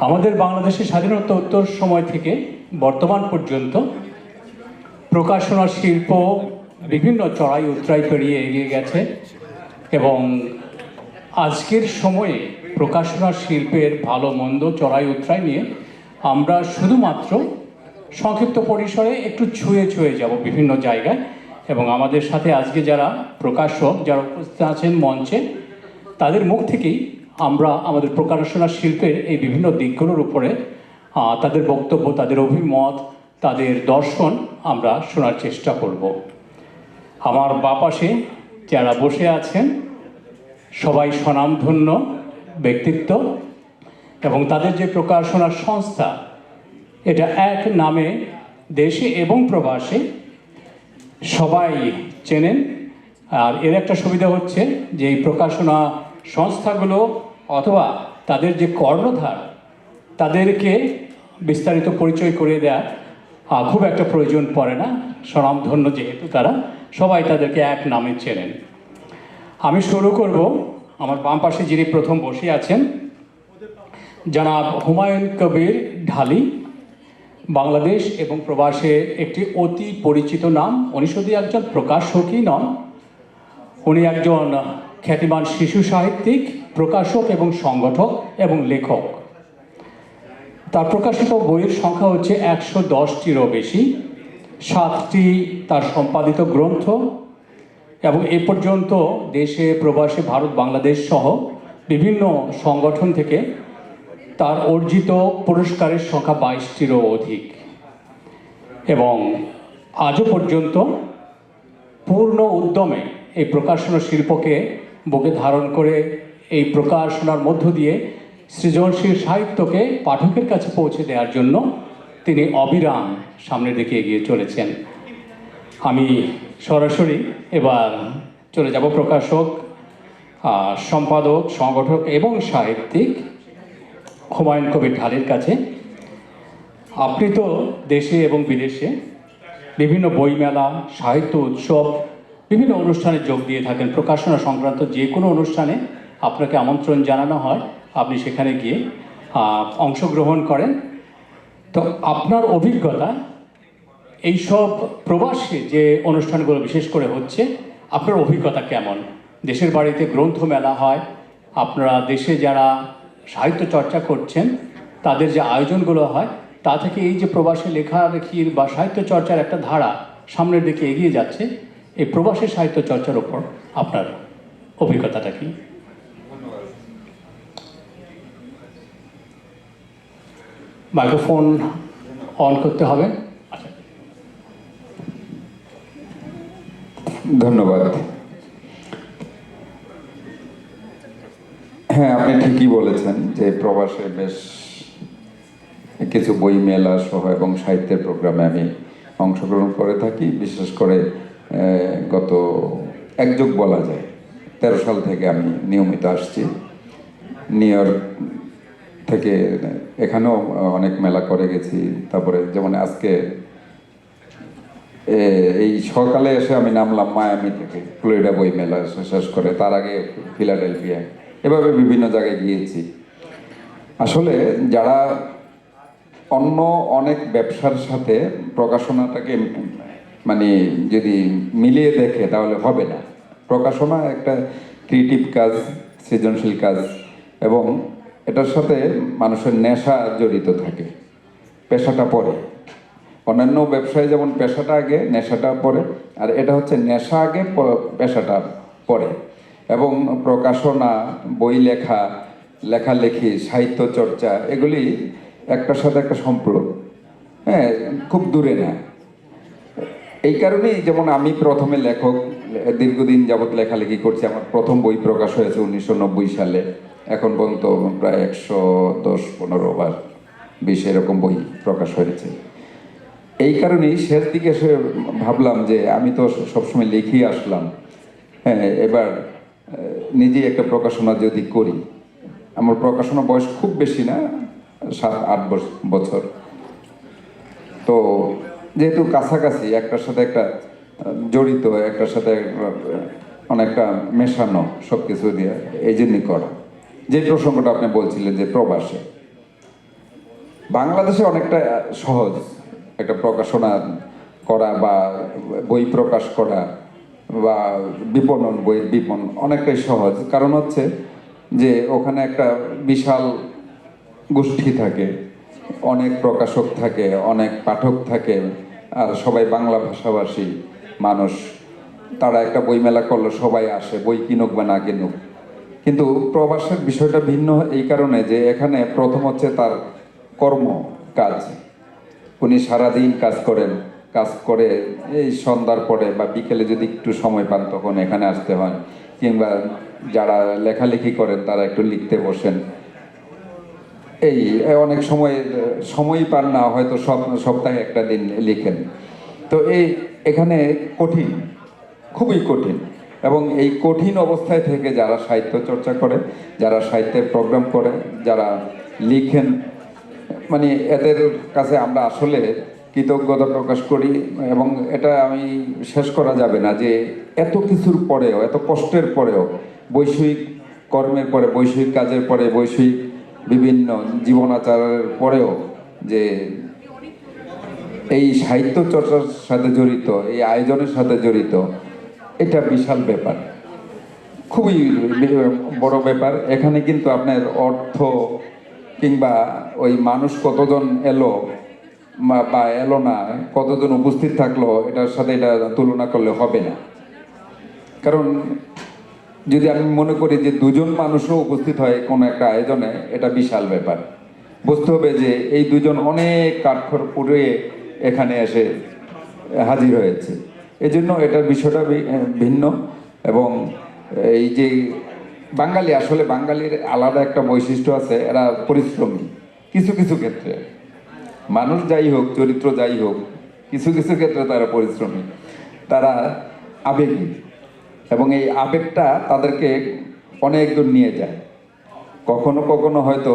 আমাদের বাংলাদেশের স্বাধীনতা উত্তর সময় থেকে বর্তমান পর্যন্ত প্রকাশনা শিল্প বিভিন্ন চড়াই উতরাই পেরিয়ে এগিয়ে গেছে এবং আজকের সময়ে প্রকাশনা শিল্পের ভালো মন্দ চড়াই উতরাই নিয়ে আমরা শুধুমাত্র সংক্ষিপ্ত পরিসরে একটু ছুঁয়ে ছুঁয়ে যাব বিভিন্ন জায়গায় এবং আমাদের সাথে আজকে যারা প্রকাশক, যারা উপস্থিত আছেন মঞ্চে, তাদের মুখ থেকেই আমরা আমাদের প্রকাশনা শিল্পের এই বিভিন্ন দিকগুলোর উপরে তাদের বক্তব্য, তাদের অভিমত, তাদের দর্শন আমরা শোনার চেষ্টা করব। আমার বাপাশে যারা বসে আছেন, সবাই স্বনামধন্য ব্যক্তিত্ব এবং তাদের যে প্রকাশনা সংস্থা, এটা এক নামে দেশে এবং প্রবাসে সবাই চেনেন। আর এর একটা সুবিধা হচ্ছে যে এই প্রকাশনা সংস্থাগুলো অথবা তাদের যে কর্ণধার, তাদেরকে বিস্তারিত পরিচয় করে দেওয়া খুব একটা প্রয়োজন পড়ে না। স্বনামধন্য যেহেতু তারা, সবাই তাদেরকে এক নামে চেনেন। আমি শুরু করব। আমার বাম পাশে যিনি প্রথম বসে আছেন, জনাব হুমায়ুন কবির ঢালি। বাংলাদেশ এবং প্রবাসে একটি অতি পরিচিত নাম। উনি শুধু একজন প্রকাশকই নন, উনি একজন খ্যাতিমান শিশু সাহিত্যিক। প্রকাশক এবং সংগঠক এবং লেখক। তার প্রকাশিত বইয়ের সংখ্যা হচ্ছে একশো দশটিরও বেশি। সাতটি তার সম্পাদিত গ্রন্থ এবং এ পর্যন্ত দেশে, প্রবাসে, ভারত, বাংলাদেশ সহ বিভিন্ন সংগঠন থেকে তার অর্জিত পুরস্কারের সংখ্যা বাইশটিরও অধিক। এবং আজও পর্যন্ত পূর্ণ উদ্যমে এই প্রকাশনা শিল্পকে বুকে ধারণ করে এই প্রকাশনার মধ্য দিয়ে সৃজনশীল সাহিত্যকে পাঠকের কাছে পৌঁছে দেওয়ার জন্য তিনি অবিরাম সামনের দিকে এগিয়ে চলেছেন। আমি সরাসরি এবার চলে যাব প্রকাশক সম্পাদক, সংগঠক এবং সাহিত্যিক হুমায়ুন কবির ঢালের কাছে। আপনি তো দেশে এবং বিদেশে বিভিন্ন বইমেলা, সাহিত্য উৎসব, বিভিন্ন অনুষ্ঠানে যোগ দিয়ে থাকেন। প্রকাশনা সংক্রান্ত যে কোনো অনুষ্ঠানে আপনাকে আমন্ত্রণ জানানো হয়। আপনি সেখানে গিয়ে অংশগ্রহণ করেন। তো আপনার অভিজ্ঞতা এইসব প্রবাসী যে অনুষ্ঠানগুলো বিশেষ করে হচ্ছে, আপনার অভিজ্ঞতা কেমন? দেশের বাড়িতে গ্রন্থ মেলা হয়, আপনারা দেশে যারা সাহিত্য চর্চা করছেন, তাদের যে আয়োজনগুলো হয়, তা থেকে এই যে প্রবাসী লেখালেখির বা সাহিত্য চর্চার একটা ধারা সামনের দিকে এগিয়ে যাচ্ছে, এই প্রবাসী সাহিত্য চর্চার ওপর আপনার অভিজ্ঞতাটা কি? মাইক্রোফোন অন করতে হবে। ধন্যবাদ। হ্যাঁ আপনি ঠিকই বলেছেন যে প্রবাসে বেশ কিছু বই, মেলা সহ এবং সাহিত্যের প্রোগ্রামে আমি অংশগ্রহণ করে থাকি। বিশেষ করে গত এক যুগ বলা যায়, তেরো সাল থেকে আমি নিয়মিত আসছি। নিউ ইয়র্ক থেকে এখানেও অনেক মেলা করে গেছি। তারপরে যেমন আজকে এই সকালে এসে আমি নামলাম মায়ামি থেকে, ফ্লোরিডা বই মেলা শেষ- করে, তার আগে ফিলাডেলফিয়া। এভাবে বিভিন্ন জায়গায় গিয়েছি। আসলে যারা অন্য অনেক ব্যবসার সাথে প্রকাশনাটাকে মানে যদি মিলিয়ে দেখে, তাহলে হবে না। প্রকাশনা একটা ক্রিয়েটিভ কাজ, সৃজনশীল কাজ, এবং এটার সাথে মানুষের নেশা জড়িত থাকে, পেশাটা পরে। অন্যান্য ব্যবসায় যেমন পেশাটা আগে, নেশাটা পরে, আর এটা হচ্ছে নেশা আগে পেশাটা পরে। এবং প্রকাশনা, বই লেখা, লেখালেখি, সাহিত্য চর্চা, এগুলি একটার সাথে একটা সম্পর্ক। হ্যাঁ খুব দূরে না। এই কারণেই যেমন আমি প্রথমে লেখক, দীর্ঘদিন যাবৎ লেখালেখি করছি, আমার প্রথম বই প্রকাশ হয়েছে উনিশশো নব্বই সালে। এখন পর্যন্ত প্রায় একশো দশ, পনেরো বা বিশ এরকম বই প্রকাশ হয়েছে। এই কারণেই শেষ দিকে এসে ভাবলাম যে আমি তো সবসময় লিখেই আসলাম। হ্যাঁ এবার নিজেই একটা প্রকাশনা যদি করি। আমার প্রকাশনা বয়স খুব বেশি না, সাত, আট বছ- বছর। তো যেহেতু কাছাকাছি একটার সাথে একটা জড়িত, একটার সাথে অনেকটা মেশানো সব কিছু দিয়ে এই জন্যই করা। যে প্রসঙ্গটা আপনি বলছিলেন যে প্রবাসে, বাংলাদেশে অনেকটা সহজ একটা প্রকাশনা করা বা বই প্রকাশ করা বা বিপণন, বইয়ের বিপণন অনেকটাই সহজ। কারণ হচ্ছে যে ওখানে একটা বিশাল গোষ্ঠী থাকে, অনেক প্রকাশক থাকে, অনেক পাঠক থাকে, আর সবাই বাংলা ভাষাভাষী মানুষ। তারা একটা বইমেলা করল সবাই আসে, বই কিনুক বা না কিনুক। কিন্তু প্রবাসের বিষয়টা ভিন্ন এই কারণে যে এখানে প্রথম হচ্ছে তার কর্ম কাজ। উনি সারাদিন কাজ করেন, কাজ করে এই সন্ধ্যার পরে বা বিকেলে যদি একটু সময় পান তখন এখানে আসতে হয়। কিংবা যারা লেখালেখি করেন তারা একটু লিখতে বসেন। এই অনেক সময় সময় পান না, হয়তো সপ্তাহে একটা দিন লিখেন। তো এই এখানে কঠিন, খুবই কঠিন। এবং এই কঠিন অবস্থায় থেকে যারা সাহিত্য চর্চা করে, যারা সাহিত্যের প্রোগ্রাম করে, যারা লিখেন মানে এদের কাছে আমরা আসলে কৃতজ্ঞতা প্রকাশ করি এবং এটা আমি শেষ করা যাবে না যে এত কিছুর পরেও, এত কষ্টের পরেও বৈষয়িক কর্মের পরে বৈষয়িক কাজের পরে বৈষয়িক বিভিন্ন জীবনাচারের পরেও যে এই সাহিত্য চর্চার সাথে জড়িত, এই আয়োজনের সাথে জড়িত এটা বিশাল ব্যাপার। খুবই বড় ব্যাপার। এখানে কিন্তু আপনার অর্থ কিংবা ওই মানুষ কতজন এলো বা- এলো না, কতজন উপস্থিত থাকল, এটার সাথে এটা তুলনা করলে হবে না। কারণ যদি আমি মনে করি যে দুজন মানুষও উপস্থিত হয় কোনো একটা আয়োজনে, এটা বিশাল ব্যাপার। বুঝতে হবে যে এই দুজন অনেক কাঠখড় পুড়িয়ে এখানে এসে হাজির হয়েছে। এই জন্য এটার বিষয়টা ভিন্ন এবং এই যে বাঙালি, আসলে বাঙালির আলাদা একটা বৈশিষ্ট্য আছে, এরা পরিশ্রমী কিছু কিছু ক্ষেত্রে। মানুষ যাই হোক, চরিত্র যাই হোক, কিছু কিছু ক্ষেত্রে তারা পরিশ্রমী। তারা আবেগী এবং এই আবেগটা তাদেরকে অনেক দূর নিয়ে যায়। কখনো কখনো হয়তো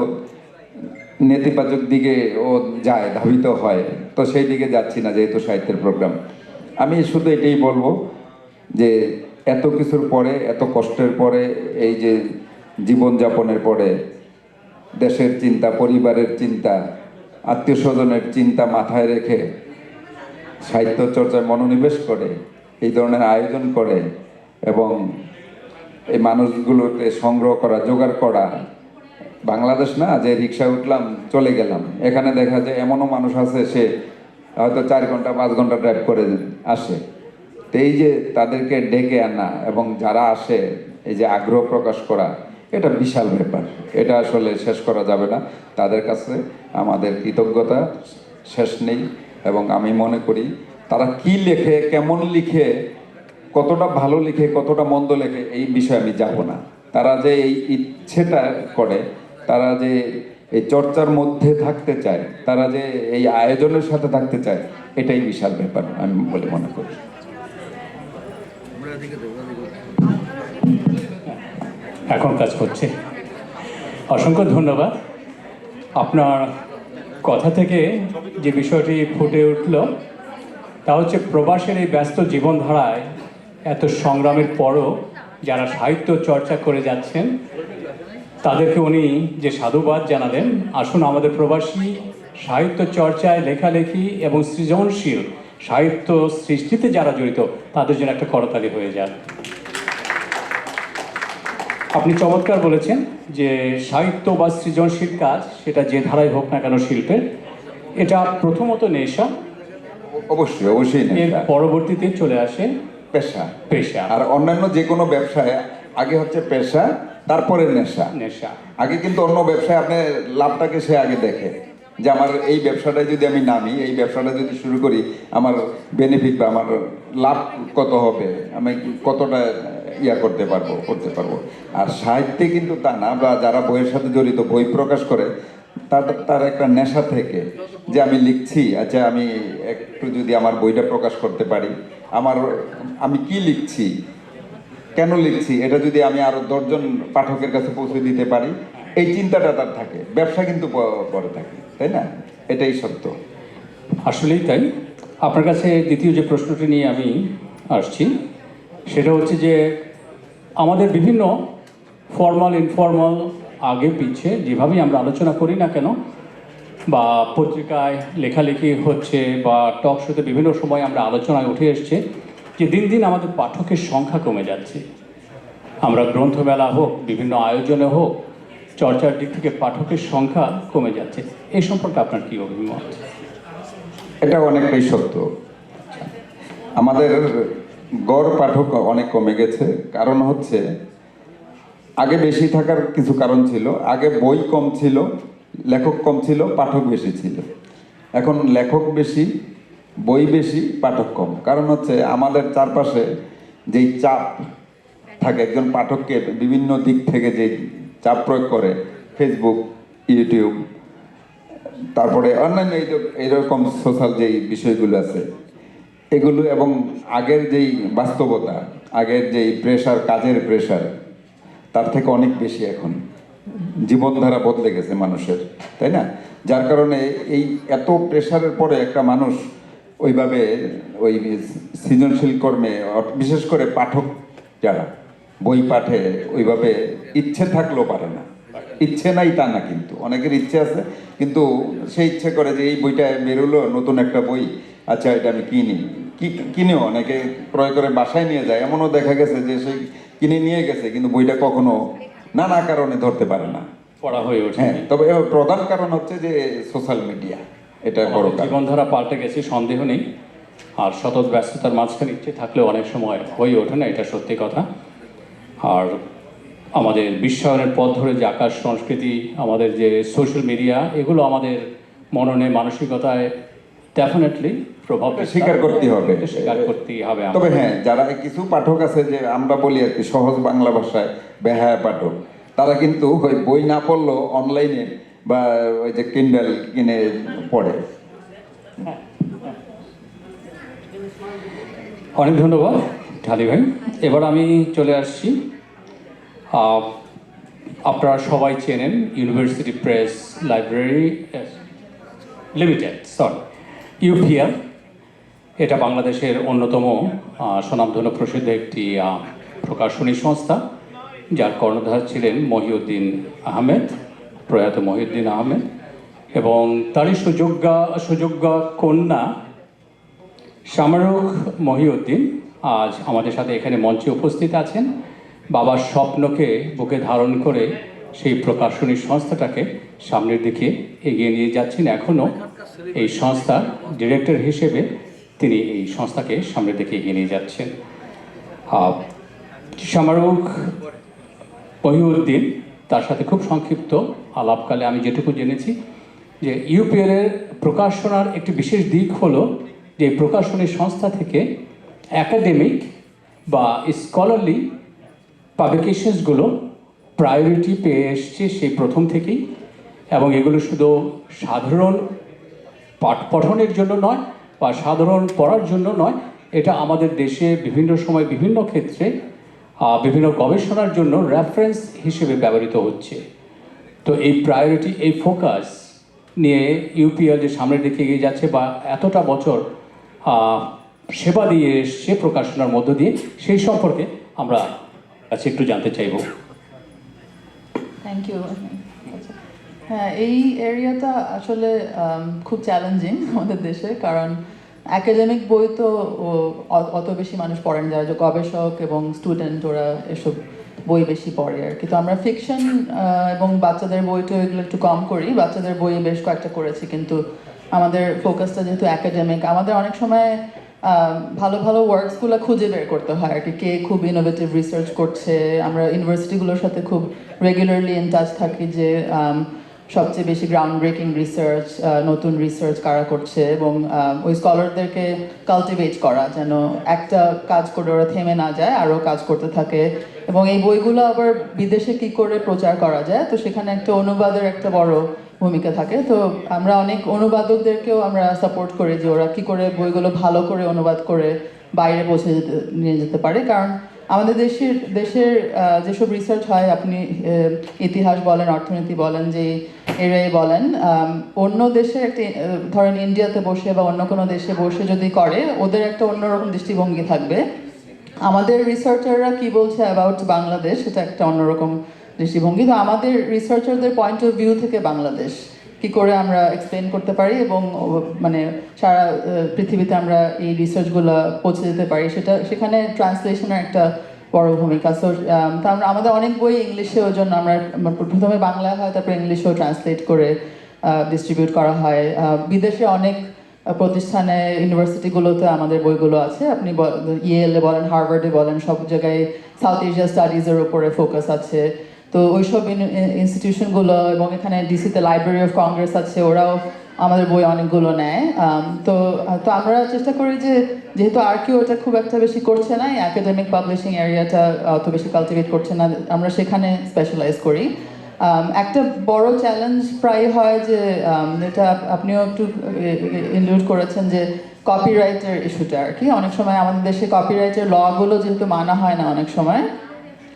নেতিবাচক দিকে ও যায়, ধাবিত হয়। তো সেই দিকে যাচ্ছি না, যেহেতু সাহিত্যের প্রোগ্রাম আমি শুধু এটাই বলব যে এত কিছুর পরে, এত কষ্টের পরে, এই যে জীবনযাপনের পরে, দেশের চিন্তা, পরিবারের চিন্তা আত্মীয় স্বজনের চিন্তা মাথায় রেখে সাহিত্য চর্চায় মনোনিবেশ করে, এই ধরনের আয়োজন করে এবং এই মানুষগুলোকে সংগ্রহ করা, জোগাড় করা, বাংলাদেশ না, যে রিক্সা উঠলাম, চলে গেলাম। এখানে দেখা যায় এমনও মানুষ আছে, সে হয়তো চার ঘণ্টা, পাঁচ ঘণ্টা ড্রাইভ করে আসে। তো এই যে তাদেরকে ডেকে আনা এবং যারা আসে, এই যে আগ্রহ প্রকাশ করা, এটা বিশাল ব্যাপার। এটা আসলে শেষ করা যাবে না। তাদের কাছে আমাদের কৃতজ্ঞতা শেষ নেই এবং আমি মনে করি তারা কি লেখে, কেমন লিখে, কতটা ভালো লিখে, কতটা মন্দ লেখে, এই বিষয়ে আমি যাব না। তারা যে এই ইচ্ছেটা করে, তারা যে এই চর্চার মধ্যে থাকতে চায়, তারা যে এই আয়োজনের সাথে থাকতে চায়, এটাই বিশাল ব্যাপার আমি বলে মনে করি। এখন কাজ করছে। অসংখ্য ধন্যবাদ। আপনার কথা থেকে যে বিষয়টি ফুটে উঠল, তা হচ্ছে প্রবাসের এই ব্যস্ত জীবনধারায় এত সংগ্রামের পরও যারা সাহিত্য চর্চা করে যাচ্ছেন তাদেরকে উনি যে সাধুবাদ জানালেন আসুন আমাদের প্রবাসী সাহিত্য চর্চায় লেখালেখি এবং সৃজনশীল সাহিত্য সৃষ্টিতে যারা জড়িত তাদের জন্য একটা করতালি হয়ে যাক। আপনি চমৎকার বলেছেন যে সাহিত্য বা সৃজনশীল কাজ সেটা যে ধারায় হোক না কেন শিল্পের এটা প্রথমত নেশা। অবশ্যই অবশ্যই এর পরবর্তীতে চলে আসে পেশা। পেশা। আর অন্যান্য যে কোনো ব্যবসায় আগে হচ্ছে পেশা তারপরে নেশা। নেশা। আগে কিন্তু অন্য ব্যবসায় আপনি লাভটাকে সে আগে দেখে যে আমার এই ব্যবসাটায় যদি আমি নামি এই ব্যবসাটা যদি শুরু করি আমার বেনিফিট বা আমার লাভ কত হবে? আমি কতটা ইয়া করতে পারব করতে পারব? আর সাহিত্যে কিন্তু তা না বা যারা বইয়ের সাথে জড়িত বই প্রকাশ করে তার তার একটা নেশা থেকে যে আমি লিখছি আচ্ছা আমি একটু যদি আমার বইটা প্রকাশ করতে পারি আমার আমি কি লিখছি? কেন লিখছি? এটা যদি আমি আরও দশজন পাঠকের কাছে পৌঁছে দিতে পারি, এই চিন্তাটা তার থাকে। ব্যবসা কিন্তু পরে থাকে, তাই না? এটাই সত্য। আসলেই তাই। আপনার কাছে দ্বিতীয় যে প্রশ্নটি নিয়ে আমি আসছি, সেটা হচ্ছে যে আমাদের বিভিন্ন ফর্মাল ইনফর্মাল আগে পিছে যেভাবেই আমরা আলোচনা করি না কেন, বা পত্রিকায় লেখালেখি হচ্ছে, বা টক শোতে বিভিন্ন সময় আমরা আলোচনায় উঠে এসছে যে দিন দিন আমাদের পাঠকের সংখ্যা কমে যাচ্ছে। আমরা গ্রন্থমেলা হোক, বিভিন্ন আয়োজনে হোক, চর্চার দিক থেকে পাঠকের সংখ্যা কমে যাচ্ছে। এই সম্পর্কে আপনার কি অভিমত? এটা অনেকটাই সত্য। আমাদের গড় পাঠক অনেক কমে গেছে। কারণ হচ্ছে, আগে বেশি থাকার কিছু কারণ ছিল। আগে বই কম ছিল, লেখক কম ছিল, পাঠক বেশি ছিল। এখন লেখক বেশি বই বেশি, পাঠক কম। কারণ হচ্ছে আমাদের চারপাশে যেই চাপ থাকে, একজন পাঠককে বিভিন্ন দিক থেকে যে চাপ প্রয়োগ করে ফেসবুক ইউটিউব তারপরে অন্যান্য এই এইরকম সোশ্যাল যেই বিষয়গুলো আছে, এগুলো এবং আগের যেই বাস্তবতা, আগের যেই প্রেশার কাজের প্রেশার তার থেকে অনেক বেশি এখন। জীবনধারা বদলে গেছে মানুষের, তাই না? যার কারণে এই এত প্রেশারের পরে একটা মানুষ ওইভাবে ওই সৃজনশীল কর্মে বিশেষ করে পাঠক যারা বই পাঠে ওইভাবে ইচ্ছে থাকলেও পারে না। ইচ্ছে নাই তা না কিন্তু অনেকের ইচ্ছে আছে কিন্তু সে ইচ্ছে করে যে এই বইটা বেরোলো নতুন একটা বই আচ্ছা এটা আমি কিনি। কি কিনেও অনেকে ক্রয় করে বাসায় নিয়ে যায় এমনও দেখা গেছে যে সে কিনে নিয়ে গেছে কিন্তু বইটা কখনো নানা কারণে ধরতে পারে না। পড়া হয়ে ওঠে হ্যাঁ তবে এর প্রধান কারণ হচ্ছে যে সোশ্যাল মিডিয়া এটা বড় জীবনধারা পাল্টে গেছে সন্দেহ নেই। আর সতত ব্যস্ততার মাঝখানে ইচ্ছে থাকলেও অনেক সময় হয়ে ওঠে না এটা সত্যি কথা। আর আমাদের বিশ্বায়নের পথ ধরে যে আকাশ সংস্কৃতি আমাদের যে সোশ্যাল মিডিয়া এগুলো আমাদের মননে মানসিকতায় ডেফিনেটলি প্রভাব স্বীকার করতে হবে। স্বীকার করতেই হবে তবে হ্যাঁ যারা কিছু পাঠক আছে যে আমরা বলি আর কি সহজ বাংলা ভাষায় বেহায়া পাঠক তারা কিন্তু ওই বই না পড়লেও অনলাইনে বা ওই যে কিন্ডেল কিনে পড়ে। অনেক ধন্যবাদ, ঢালি ভাই। এবার আমি চলে আসছি। আপনারা সবাই চেনেন university press library limited sorry UPL এটা বাংলাদেশের অন্যতম স্বনামধন্য প্রসিদ্ধ একটি প্রকাশনী সংস্থা, যার কর্ণধার ছিলেন মহিউদ্দিন আহমেদ। প্রয়াত মহিউদ্দিন আহমেদ এবং তারই সুযোগ্যা সুযোগ্যা কন্যা শামারুখ মহিউদ্দিন আজ আমাদের সাথে এখানে মঞ্চে উপস্থিত আছেন। বাবার স্বপ্নকে বুকে ধারণ করে সেই প্রকাশনী সংস্থাটাকে সামনের দিকে এগিয়ে নিয়ে যাচ্ছেন এখনও এই সংস্থার ডিরেক্টর হিসেবে তিনি এই সংস্থাকে সামনের দিকে এগিয়ে নিয়ে যাচ্ছেন। শামারুখ মহিউদ্দিন তার সাথে খুব সংক্ষিপ্ত আলাপকালে আমি যেটুকু জেনেছি যে ইউপিএল এর প্রকাশনার একটি বিশেষ দিক হলো যে প্রকাশনী সংস্থা থেকে একাডেমিক বা স্কলারলি পাবলিকেশনসগুলো প্রায়োরিটি পেয়ে এসছে সেই প্রথম থেকেই এবং এগুলো শুধু সাধারণ পাঠ পঠনের জন্য নয় বা সাধারণ পড়ার জন্য নয়, এটা আমাদের দেশে বিভিন্ন সময় বিভিন্ন ক্ষেত্রে বিভিন্ন গবেষণার জন্য রেফারেন্স হিসেবে ব্যবহৃত হচ্ছে। তো এই প্রায়োরিটি এই ফোকাস নিয়ে ইউপিএল যে সামনের দিকে এগিয়ে যাচ্ছে বা এতটা বছর সেবা দিয়ে এসছে প্রকাশনার মধ্য দিয়ে সেই সম্পর্কে আমরা কাছে একটু জানতে চাইব। থ্যাংক ইউ হ্যাঁ এই এরিয়াটা আসলে খুব চ্যালেঞ্জিং আমাদের দেশে, কারণ একাডেমিক বই তো অত বেশি মানুষ পড়েন। যারা যে গবেষক এবং স্টুডেন্ট ওরা এসব বই বেশি পড়ে আর কি। তো আমরা ফিকশন এবং বাচ্চাদের বই তো এগুলো একটু কম করি। বাচ্চাদের বই বেশ কয়েকটা করেছি, কিন্তু আমাদের ফোকাসটা যেহেতু একাডেমিক আমাদের অনেক সময় ভালো ভালো ওয়ার্কসগুলো খুঁজে বের করতে হয় আর কি। কে খুব ইনোভেটিভ রিসার্চ করছে, আমরা ইউনিভার্সিটিগুলোর সাথে খুব রেগুলারলি ইন টাচ থাকি যে সবচেয়ে বেশি গ্রাউন্ড ব্রেকিং রিসার্চ নতুন রিসার্চ কারা করছে এবং ওই স্কলারদেরকে কালটিভেট করা, যেন একটা কাজ করে ওরা থেমে না যায়, আরও কাজ করতে থাকে। এবং এই বইগুলো আবার বিদেশে কি করে প্রচার করা যায়? তো সেখানে একটা অনুবাদের একটা বড় ভূমিকা থাকে। তো আমরা অনেক অনুবাদকদেরকেও আমরা সাপোর্ট করি যে ওরা কি করে বইগুলো ভালো করে অনুবাদ করে বাইরে পৌঁছে নিয়ে যেতে পারে। কারণ আমাদের দেশের দেশের যেসব রিসার্চ হয়, আপনি ইতিহাস বলেন, অর্থনীতি বলেন, যে এরাই বলেন অন্য দেশে একটি ধরেন ইন্ডিয়াতে বসে বা অন্য কোনো দেশে বসে যদি করে, ওদের একটা অন্যরকম দৃষ্টিভঙ্গি থাকবে। আমাদের রিসার্চাররা কি বলছে অ্যাবাউট বাংলাদেশ? সেটা একটা অন্যরকম দৃষ্টিভঙ্গি। তো আমাদের রিসার্চারদের পয়েন্ট অফ ভিউ থেকে বাংলাদেশ। কি করে আমরা এক্সপ্লেন করতে পারি এবং মানে সারা পৃথিবীতে আমরা এই রিসার্চগুলো পৌঁছে যেতে পারি? সেটা, সেখানে ট্রান্সলেশনের একটা বড় ভূমিকা। সো আমরা, আমাদের অনেক বই ইংলিশে ওই জন্য আমরা প্রথমে বাংলা হয়, তারপরে ইংলিশেও ট্রান্সলেট করে ডিস্ট্রিবিউট করা হয়। বিদেশে অনেক প্রতিষ্ঠানে ইউনিভার্সিটিগুলোতে আমাদের বইগুলো আছে। আপনি ইয়েলে বলেন হার্ভার্ডে বলেন, সব জায়গায় সাউথ এশিয়া স্টাডিজের উপরে ফোকাস আছে। তো ওইসব ইনস্টিটিউশনগুলো এবং এখানে ডিসিতে লাইব্রেরি অফ কংগ্রেস আছে, ওরাও আমাদের বই অনেকগুলো নেয়। তো তো আমরা চেষ্টা করি যে, যেহেতু আর কেউ ওটা খুব একটা বেশি করছে না একাডেমিক পাবলিশিং এরিয়াটা অত বেশি কালটিভেট করছে না, আমরা সেখানে স্পেশালাইজ করি। একটা বড় চ্যালেঞ্জ প্রায় হয় যে যেটা আপনিও একটু ইনক্লুড করেছেন যে কপিরাইটের ইস্যুটা আর কি। অনেক সময় আমাদের দেশে কপিরাইটের লগুলো যেহেতু মানা হয় না অনেক সময়,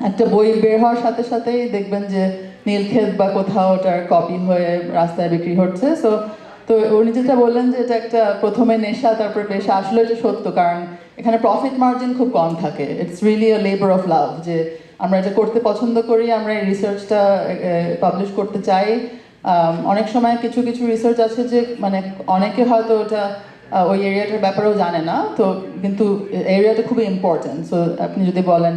একটা বই বের হওয়ার সাথে সাথেই দেখবেন যে, নীলক্ষেত বা কোথাও ওটার কপি হয়ে রাস্তায় বিক্রি হচ্ছে। সো তো উনি যেটা বললেন যে, এটা একটা প্রথমে নেশা, তারপরে পেশা। আসলে এটা সত্য, কারণ এখানে প্রফিট মার্জিন খুব কম থাকে। It's really a labour of love যে আমরা এটা করতে পছন্দ করি, আমরা এই রিসার্চটা পাবলিশ করতে চাই। অনেক সময় কিছু কিছু রিসার্চ আছে যে মানে অনেকে হয়তো ওটা ওই এরিয়াটার ব্যাপারেও জানে না। তো কিন্তু এরিয়াটা খুবই ইম্পর্টেন্ট সো আপনি যদি বলেন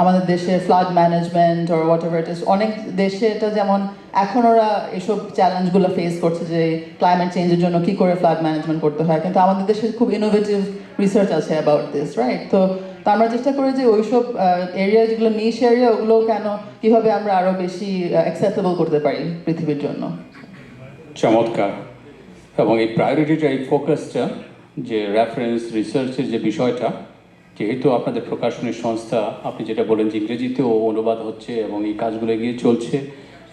আমাদের দেশে flood management or whatever is অনেক দেশে এটা যেমন এখন ওরা এসব চ্যালেঞ্জগুলো ফেস করছে যে ক্লাইমেট চেঞ্জের জন্য কী করে ফ্লাড ম্যানেজমেন্ট করতে হয়। কিন্তু আমাদের দেশে খুব ইনোভেটিভ রিসার্চ আছে অ্যাবাউট দিস রাইট তো তো আমরা চেষ্টা করি যে ওইসব এরিয়া যেগুলো নিশ এরিয়া ওগুলো কেন, কীভাবে আমরা আরও বেশি অ্যাক্সেসেবল করতে পারি পৃথিবীর জন্য? চমৎকার। এবং এই প্রায়োরিটিটা এই ফোকাসটা যে রেফারেন্স রিসার্চের যে বিষয়টা, যেহেতু আপনাদের প্রকাশনী সংস্থা, আপনি যেটা বলেন যে ইংরেজিতেও অনুবাদ হচ্ছে এবং এই কাজগুলো এগিয়ে চলছে,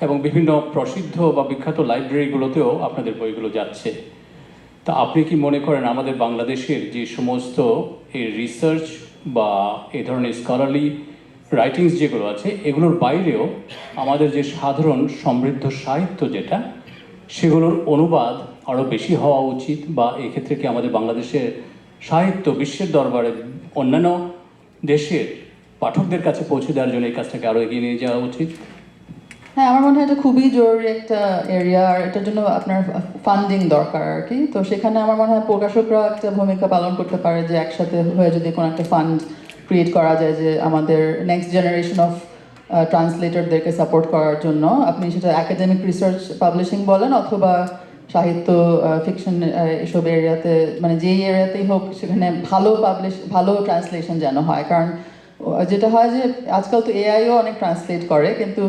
এবং বিভিন্ন প্রসিদ্ধ বা বিখ্যাত লাইব্রেরিগুলোতেও আপনাদের বইগুলো যাচ্ছে। তা আপনি কি মনে করেন আমাদের বাংলাদেশের যে সমস্ত এই রিসার্চ বা এ ধরনের স্কলারলি রাইটিংস যেগুলো আছে, এগুলোর বাইরেও আমাদের যে সাধারণ সমৃদ্ধ সাহিত্য যেটা, সেগুলোর অনুবাদ আরও বেশি হওয়া উচিত বা এক্ষেত্রে কি আমাদের বাংলাদেশের সাহিত্য বিশ্বের দরবারে অন্যান্য দেশের পাঠকদের কাছে পৌঁছে দেওয়ার জন্য এই কাজটাকে আরও এগিয়ে নিয়ে যাওয়া উচিত? হ্যাঁ আমার মনে হয় এটা খুবই জরুরি একটা এরিয়া আর এটার জন্য আপনার ফান্ডিং দরকার আর কি। তো সেখানে আমার মনে হয় প্রকাশকরা একটা ভূমিকা পালন করতে পারে যে একসাথে হয়ে যদি কোনো একটা ফান্ড ক্রিয়েট করা যায় যে আমাদের নেক্সট জেনারেশন অফ ট্রান্সলেটরদেরকে সাপোর্ট করার জন্য। আপনি সেটা একাডেমিক রিসার্চ পাবলিশিং বলেন অথবা সাহিত্য ফিকশন এসব এরিয়াতে মানে যেই এরিয়াতেই হোক, সেখানে ভালো পাবলিশ ভালো ট্রান্সলেশন যেন হয়। কারণ যেটা হয় যে আজকাল তো এআইও অনেক ট্রান্সলেট করে, কিন্তু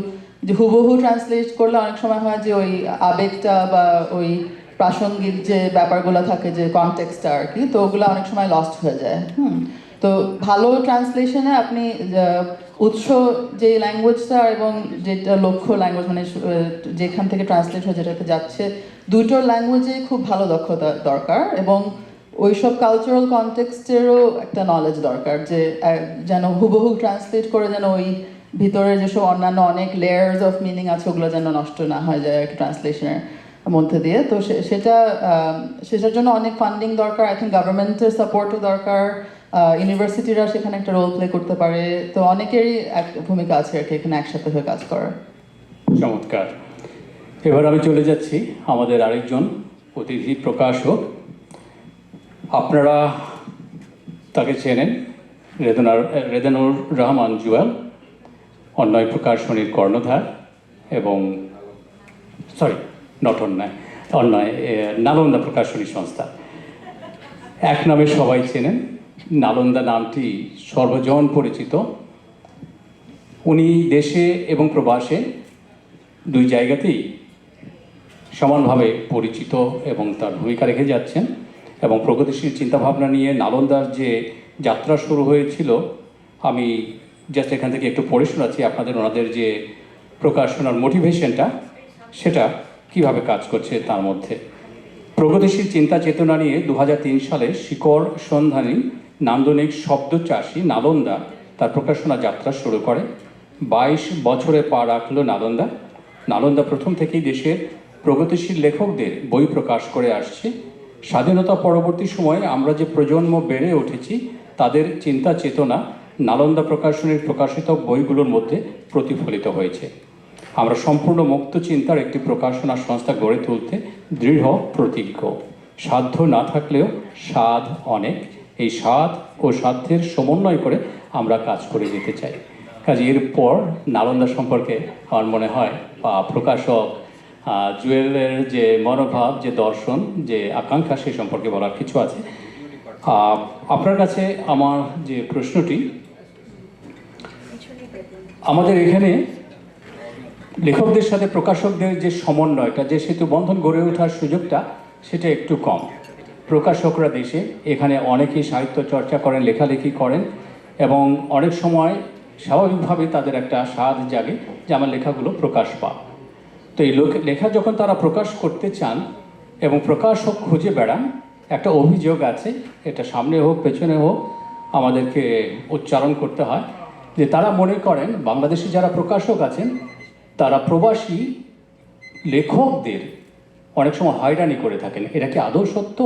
যে হুবহু ট্রান্সলেট করলে অনেক সময় হয় যে ওই আবেগটা বা ওই প্রাসঙ্গিক যে ব্যাপারগুলো থাকে যে কনটেক্সটটা আর কি, তো ওগুলো অনেক সময় লস্ট হয়ে যায়। হুম। তো ভালো ট্রান্সলেশনে আপনি উৎস যে ল্যাঙ্গুয়েজটা এবং যেটা লক্ষ্য ল্যাঙ্গুয়েজ মানে যেখান থেকে ট্রান্সলেট হয়ে যেটাতে যাচ্ছে, দুটো ল্যাঙ্গুয়েজে খুব ভালো দক্ষতা দরকার এবং ওইসব কালচারাল কনটেক্সটেরও একটা নলেজ দরকার যে যেন হুবহু ট্রান্সলেট করে যেন ওই ভিতরে যেসব অন্যান্য অনেক লেয়ার্স অফ মিনিং আছে, ওগুলো যেন নষ্ট না হয়ে যায় আর কি ট্রান্সলেশনের মধ্যে দিয়ে। তো সেটা সেটার জন্য অনেক ফান্ডিং দরকার। আই থিঙ্ক গভর্নমেন্টের সাপোর্টও দরকার। ইউনিভার্সিটিরা সেখানে একটা রোল প্লে করতে পারে। তো অনেকেরই এক ভূমিকা আছে আর কি এখানে একসাথে হয়ে কাজ করার। চমৎকার। এবার আমি চলে যাচ্ছি আমাদের আরেকজন অতিথি প্রকাশক। আপনারা তাকে চেনেন রেদনার, রেদানুর রহমান জুয়েল। অন্যায় প্রকাশনীর কর্ণধার এবং সরি নট অন্যায় অন্যায় নালন্দা প্রকাশনী সংস্থা। এক নামে সবাই চেনেন। নালন্দা নামটি সর্বজন পরিচিত। উনি দেশে এবং প্রবাসে দুই জায়গাতেই সমানভাবে পরিচিত এবং তার ভূমিকা রেখে যাচ্ছেন এবং প্রগতিশীল চিন্তাভাবনা নিয়ে নালন্দার যে যাত্রা শুরু হয়েছিল, আমি জাস্ট এখান থেকে একটু পড়ে শোনাচ্ছি আপনাদের ওনাদের যে প্রকাশনার মোটিভেশনটা সেটা কীভাবে কাজ করছে তার মধ্যে। প্রগতিশীল চিন্তা চেতনা নিয়ে দু হাজার তিন সালে শিকড় সন্ধানী নান্দনিক শব্দ চাষী নালন্দা তার প্রকাশনা যাত্রা শুরু করে। বাইশ বছরে পা রাখল নালন্দা। নালন্দা প্রথম থেকেই দেশের প্রগতিশীল লেখকদের বই প্রকাশ করে আসছে। স্বাধীনতা পরবর্তী সময়ে আমরা যে প্রজন্ম বেড়ে উঠেছি, তাদের চিন্তা চেতনা নালন্দা প্রকাশনীর প্রকাশিত বইগুলোর মধ্যে প্রতিফলিত হয়েছে। আমরা সম্পূর্ণ মুক্ত চিন্তার একটি প্রকাশনা সংস্থা গড়ে তুলতে দৃঢ় প্রতিজ্ঞ সাধ্য না থাকলেও স্বাদ অনেক। এই স্বাদ ও সাধ্যের সমন্বয় করে আমরা কাজ করে যেতে চাই। কাজে এরপর নালন্দা সম্পর্কে আমার মনে হয়, বা প্রকাশক জুয়েলের যে মনোভাব, যে দর্শন, যে আকাঙ্ক্ষা সে সম্পর্কে বলার কিছু আছে। আপনার কাছে আমার যে প্রশ্নটি আমাদের এখানে লেখকদের সাথে প্রকাশকদের যে সমন্বয়টা, যে সেতু বন্ধন গড়ে ওঠার সুযোগটা, সেটা একটু কম। প্রকাশকরা দেশে এখানে অনেকেই সাহিত্য চর্চা করেন, লেখালেখি করেন এবং অনেক সময় স্বাভাবিকভাবে তাদের একটা স্বাদ জাগে যে আমার লেখাগুলো প্রকাশ পাক তো এই লেখা যখন তারা প্রকাশ করতে চান এবং প্রকাশক খুঁজে বেড়ান, একটা অভিযোগ আছে, এটা সামনে হোক, পেছনে হোক, আমাদেরকে উচ্চারণ করতে হয়। যে তারা মনে করেন, বাংলাদেশে যারা প্রকাশক আছেন, তারা প্রবাসী লেখকদের অনেক সময় হয়রানি করে থাকেন। এটা কি আদৌ সত্য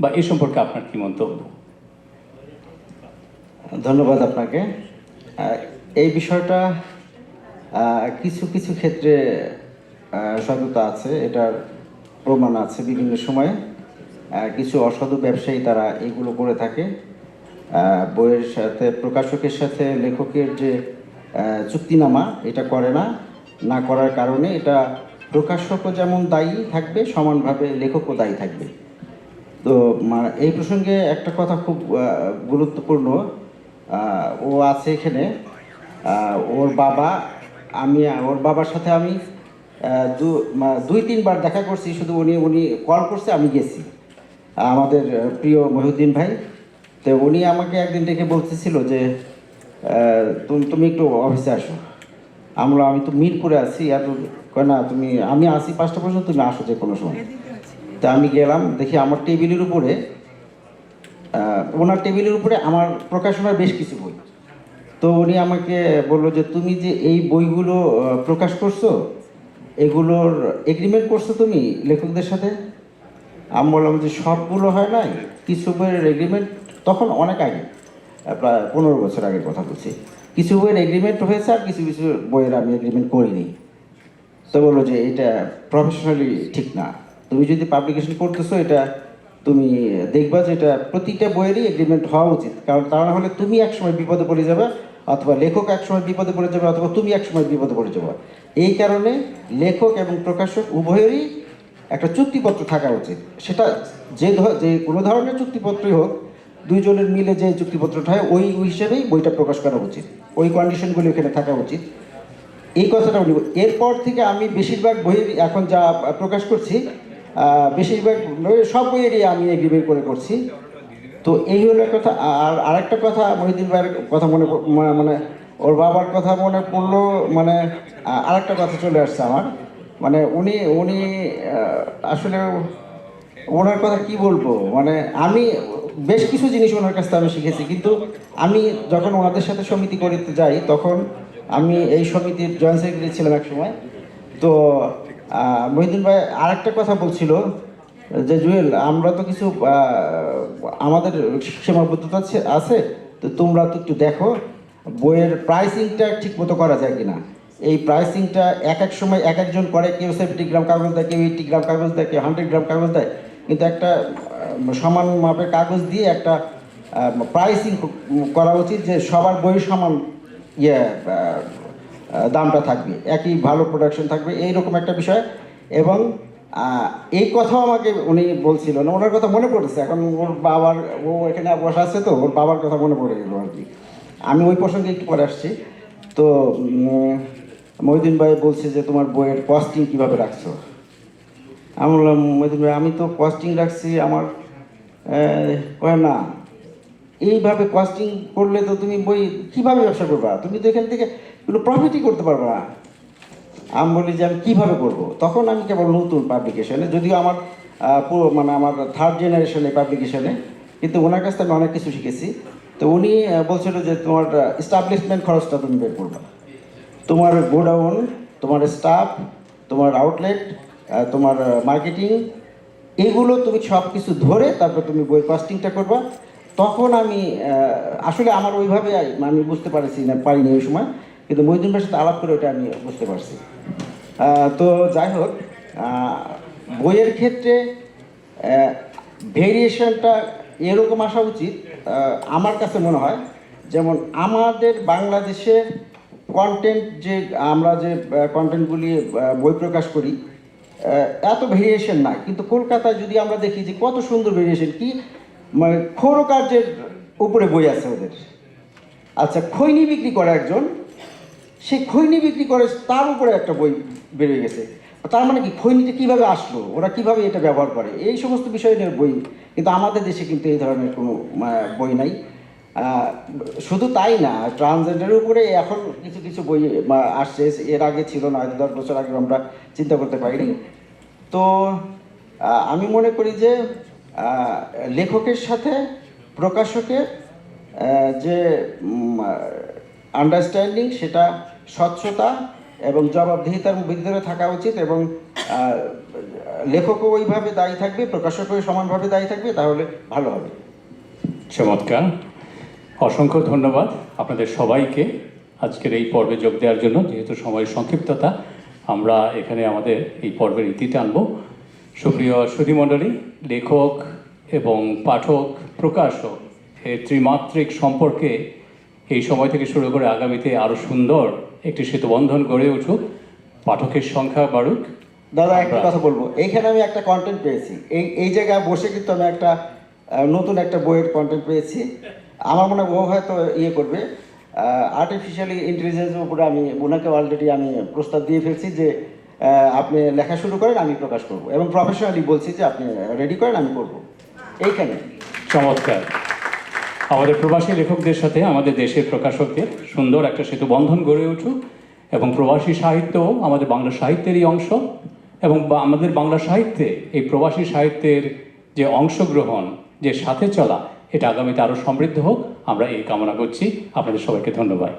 বা এ সম্পর্কে আপনার কি মন্তব্য? ধন্যবাদ আপনাকে। এই বিষয়টা কিছু কিছু ক্ষেত্রে সততা আছে, এটার প্রমাণ আছে বিভিন্ন সময়ে। কিছু অসাধু ব্যবসায়ী তারা এগুলো করে থাকে। বইয়ের সাথে, প্রকাশকের সাথে, লেখকের যে চুক্তিনামা, এটা করে না। না করার কারণে এটা প্রকাশকও যেমন দায়ী থাকবে, সমানভাবে লেখকও দায়ী থাকবে। তো এই প্রসঙ্গে একটা কথা খুব গুরুত্বপূর্ণ। ও আছে এখানে। ওর বাবা, আমি, ওর বাবার সাথে আমি দুই, তিনবার দেখা করছি। শুধু উনি উনি কল করছে, আমি গেছি। আমাদের প্রিয় মহিউদ্দিন ভাই তো উনি আমাকে একদিন ডেকে বলতেছিল যে তুমি একটু অফিসে আসো। আমরা, আমি তো মিরপুরে আছি, এত, কয় না, তুমি, আমি আসি পাঁচটা পর্যন্ত, তুমি আসো যে কোনো সময়। তা আমি গেলাম, দেখি আমার টেবিলের উপরে ওনার টেবিলের উপরে আমার প্রকাশনার বেশ কিছু বই। তো উনি আমাকে বলল যে, তুমি যে এই বইগুলো প্রকাশ করছ, এগুলোর এগ্রিমেন্ট করছ তুমি লেখকদের সাথে? আমি বললাম যে, সবগুলো হয় নাই, কিছু বইয়ের এগ্রিমেন্ট তখন অনেক আগে প্রায় পনেরো বছর আগের কথা বলছি। কিছু বইয়ের এগ্রিমেন্ট হয়েছে আর কিছু কিছু বইয়ের আমি এগ্রিমেন্ট করিনি। তো বলল যে এটা প্রফেশনালি ঠিক না। তুমি যদি পাবলিকেশন করতেছো, এটা তুমি দেখবা যে এটা প্রতিটা বইয়েরই এগ্রিমেন্ট হওয়া উচিত। কারণ তা না হলে তুমি একসময় বিপদে পড়ে যাবে, অথবা লেখক একসময় বিপদে পড়ে যাবে, অথবা তুমি একসময় বিপদে পড়ে যাবে। এই কারণে লেখক এবং প্রকাশক উভয়েরই একটা চুক্তিপত্র থাকা উচিত। সেটা যে যে কোনো ধরনের চুক্তিপত্রই হোক দুইজনের মিলে যে চুক্তিপত্রটা হয়, ওই হিসেবেই বইটা প্রকাশ করা উচিত। ওই কন্ডিশনগুলি এখানে থাকা উচিত। এই কথাটা বল- এরপর থেকে আমি বেশিরভাগ বই এখন যা প্রকাশ করছি বেশিরভাগ সব বইয়েরই আমি এগ্রিমেন্ট করে করছি। তো এই হলো কথা, আর আরেকটা কথা মহিউদ্দিন ভাইয়ের কথা মনে মানে ওর বাবার কথা মনে পড়ল মানে আরেকটা কথা চলে আসছে আমার। মানে উনি উনি আসলে ওনার কথা কি বলব? মানে আমি বেশ কিছু জিনিস ওনার কাছ থেকে আমি শিখেছি কিন্তু আমি যখন ওনাদের সাথে সমিতি করতে যাই তখন আমি এই সমিতির জয়েন্ট সেক্রেটারি ছিলাম এক সময়। তো আহ, মহিউদ্দিন ভাই আরেকটা কথা বলছিল যে জুয়েল আমরা তো কিছু আমাদের সীমাবদ্ধতা আছে- তো তোমরা তো একটু দেখো বইয়ের প্রাইসিংটা ঠিক মতো করা যায় কিনা। এই প্রাইসিংটা এক এক সময় এক একজন করে কেউ সেভেন্টি গ্রাম কাগজ দেয় কেউ এইটি গ্রাম কাগজ দেয় কেউ হান্ড্রেড গ্রাম কাগজ দেয় কিন্তু একটা সমান মাপের কাগজ দিয়ে একটা প্রাইসিং করা উচিত যে সবার বই সমান ইয়ে দামটা থাকবে একই ভালো প্রোডাকশন থাকবে এইরকম একটা বিষয়। এবং এই কথাও আমাকে উনি বলছিল না ওনার কথা মনে পড়েছে এখন ওর বাবার ও এখানে বসা আছে তো ওর বাবার কথা মনে পড়ে গেল আর কি। আমি ওই প্রসঙ্গে একটু পরে আসছি। তো উম, মহিউদ্দিন ভাই বলছে যে তোমার বইয়ের কস্টিং কীভাবে রাখছো? আমি বললাম মহিউদ্দিন ভাই আমি তো কস্টিং রাখছি আমার কয় না, এইভাবে কস্টিং করলে তো তুমি বই কীভাবে ব্যবসা করবা? তুমি তো এখান থেকে কোনো প্রফিটই করতে পারবে না। আমি বলি যে আমি কীভাবে করব? তখন আমি কেবল নতুন পাবলিকেশনে যদিও আমার মানে আমার থার্ড জেনারেশনে পাবলিকেশনে কিন্তু ওনার কাছ থেকে আমি অনেক কিছু শিখেছি। তো উনি বলছিল যে তোমার এস্টাবলিশমেন্ট খরচটা তুমি বের করবা। তোমার গোডাউন, তোমার স্টাফ তোমার আউটলেট তোমার মার্কেটিং এগুলো তুমি সব কিছু ধরে তারপর তুমি বই কস্টিংটা করবা। তখন আমি আসলে আমার ওইভাবে আমি বুঝতে পারছি না, পারিনি ওই সময়। কিন্তু মহিদিন ভাইয়ের সাথে আলাপ করে ওটা আমি বুঝতে পারছি। তো যাই হোক বইয়ের ক্ষেত্রে ভেরিয়েশনটা এরকম আসা উচিত আমার কাছে মনে হয়। যেমন আমাদের বাংলাদেশে কন্টেন্ট যে, আমরা যে কন্টেন্টগুলি বই প্রকাশ করি এত ভেরিয়েশন নাই। কিন্তু কলকাতায় যদি আমরা দেখি যে কত সুন্দর ভেরিয়েশন কি? মানে ক্ষৌরকার্যের উপরে বই আছে ওদের। আচ্ছা খৈনি বিক্রি করে একজন। সে খৈনি বিক্রি করে, তার উপরে একটা বই বেরিয়ে গেছে। তার মানে কি, খৈনিটা কীভাবে আসলো? ওরা কীভাবে এটা ব্যবহার করে? এই সমস্ত বিষয় নিয়ে বই, কিন্তু আমাদের দেশে কিন্তু এই ধরনের কোনো বই নাই। শুধু তাই না ট্রান্সজেন্ডারের উপরে এখন কিছু কিছু বই আসছে, এর আগে ছিল না দশ বছর আগে আমরা চিন্তা করতে পারিনি। তো আমি মনে করি যে লেখকের সাথে প্রকাশকের যে আন্ডারস্ট্যান্ডিং সেটা স্বচ্ছতা এবং জবাবদিহিতার ভিতরে থাকা উচিত এবং লেখকও ওইভাবে দায়ী থাকবে, প্রকাশকও সমানভাবে দায়ী থাকবে, তাহলে ভালো হবে। চমৎকার। অসংখ্য ধন্যবাদ আপনাদের সবাইকে আজকের এই পর্বে যোগ দেওয়ার জন্য যেহেতু সময়ের সংক্ষিপ্ততা আমরা এখানে আমাদের এই পর্বের ইতি টানব সুপ্রিয় সুধীমণ্ডলী লেখক এবং পাঠক প্রকাশক এর ত্রিমাত্রিক সম্পর্কে এই সময় থেকে শুরু করে আগামীতে আরও সুন্দর একটি সেতুবন্ধন গড়ে উঠুক। পাঠকের সংখ্যা বাড়ুক। দাদা একটা কথা বলব। এইখানে আমি একটা কন্টেন্ট পেয়েছি। এই এই জায়গায় বসে কিন্তু আমি একটা নতুন একটা বইয়ের কন্টেন্ট পেয়েছি। আমার মনে হয় ও হয়তো ইয়ে করবে। আর্টিফিশিয়ালি ইন্টেলিজেন্সের উপরে আমি, ওনাকে অলরেডি আমি প্রস্তাব দিয়ে ফেলছি যে আপনি লেখা শুরু করেন, আমি প্রকাশ করব। এবং প্রফেশনালি বলছি যে, আপনি রেডি করেন, আমি করব। এইখানে। চমৎকার। আমাদের প্রবাসী লেখকদের সাথে আমাদের দেশের প্রকাশকদের সুন্দর একটা সেতু বন্ধন গড়ে উঠুক এবং প্রবাসী সাহিত্য আমাদের বাংলা সাহিত্যেরই অংশ এবং আমাদের বাংলা সাহিত্যে এই প্রবাসী সাহিত্যের যে অংশগ্রহণ, যে সাথে চলা এটা আগামীতে আরও সমৃদ্ধ হোক। আমরা এই কামনা করছি। আপনাদের সবাইকে ধন্যবাদ।